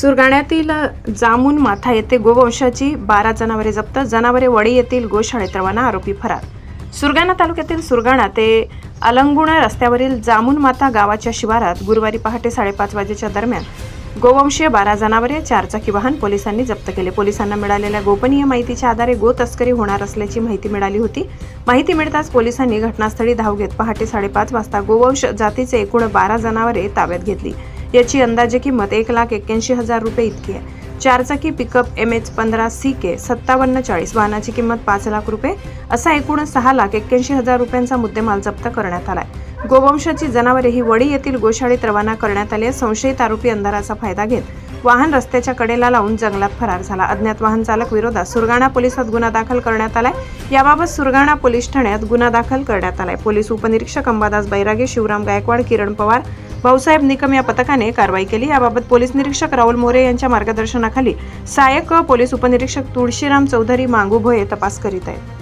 सुरगाण्यातील जामून माथा येथे गोवंशाची बारा जनावरे जप्त. जनावरे वडी येथील गोशाळेत रवाना आरोपी फरार. सुरगाणा तालुक्यातील सुरगाणा ते अलंगुणा रस्त्यावरील जामून माता गावाच्या शिवारात गुरुवारी पहाटे साडेपाच वाजेच्या दरम्यान गोवंशीय बारा जनावरे चारचाकी वाहन पोलिसांनी जप्त केले. पोलिसांना मिळालेल्या गोपनीय माहितीच्या आधारे गो तस्करी होणार असल्याची माहिती मिळाली होती. माहिती मिळताच पोलिसांनी घटनास्थळी धाव घेत पहाटे साडेपाच वाजता गोवंश जातीचे एकूण बारा जनावरे ताब्यात घेतली. याची अंदाजे किंमत एक लाख एक्क्याऐंशी हजार रुपये इतकी आहे. चारचाकी पिकअप एम एच पंधरा सी के सत्तावन्न चाळीस वाहनाची किंमत पाच लाख रुपये असा एकूण सहा लाख एक्क्याऐंशी हजार रुपयांचा मुद्देमाल जप्त करण्यात आला आहे गोवंशाची जनावरे ही वडी येथील गोशाळेत रवाना करण्यात आली आहे. संशयित आरोपी अंधाराचा फायदा घेत वाहन रस्त्याच्या कडेला लावून जंगलात फरार झाला. अज्ञात वाहन चालक विरोधात सुरगाणा पोलिसात गुन्हा दाखल करण्यात आलाय. याबाबत सुरगाणा पोलीस ठाण्यात गुन्हा दाखल करण्यात आलाय. पोलीस उपनिरीक्षक अंबादास बैरागे शिवराम गायकवाड किरण पवार भाऊसाहेब निकम या पथकाने कारवाई केली. याबाबत पोलीस निरीक्षक राहुल मोरे यांच्या मार्गदर्शनाखाली सहाय्यक पोलीस उपनिरीक्षक तुळशीराम चौधरी मांगू भोये तपास करीत आहेत.